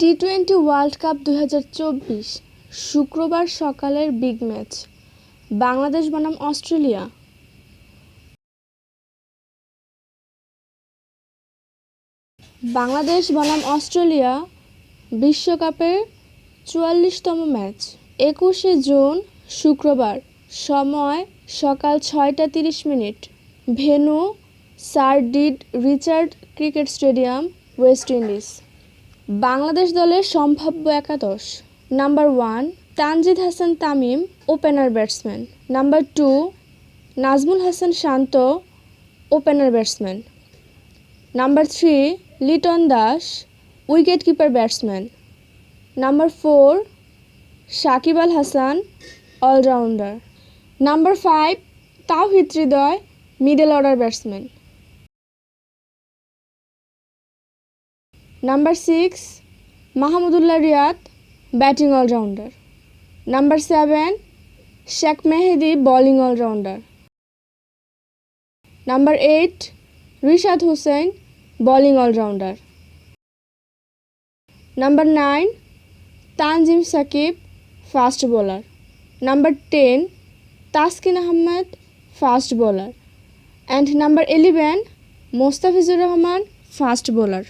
T twenty world cup দু হাজার চব্বিশ, শুক্রবার সকালের বিগ ম্যাচ বাংলাদেশ বনাম অস্ট্রেলিয়া। বাংলাদেশ বনাম অস্ট্রেলিয়া বিশ্বকাপের চুয়াল্লিশতম ম্যাচ একুশে জুন, শুক্রবার, সময় সকাল ছয়টা তিরিশ minute. Venue sir did Richard cricket stadium, West Indies. Bangladesh দলের সম্ভাব্য একাদশ। Number one, Tanzid Hasan Tamim, opener batsman. Number two, Najmul Hasan Shanto, opener batsman. Number three, Liton Das wicket keeper batsman. Number four, Shakib Al Hasan, allrounder. Number five, Towhid Hridoy, middle order batsman. Number six Mahmudullah Riyad batting allrounder number seven Shaikh Mehedi bowling allrounder number eight Rishad Hossain bowling allrounder number nine Tanzim Sakib fast bowler number ten Taskin Ahmed fast bowler and number eleven Mustafizur Rahman fast bowler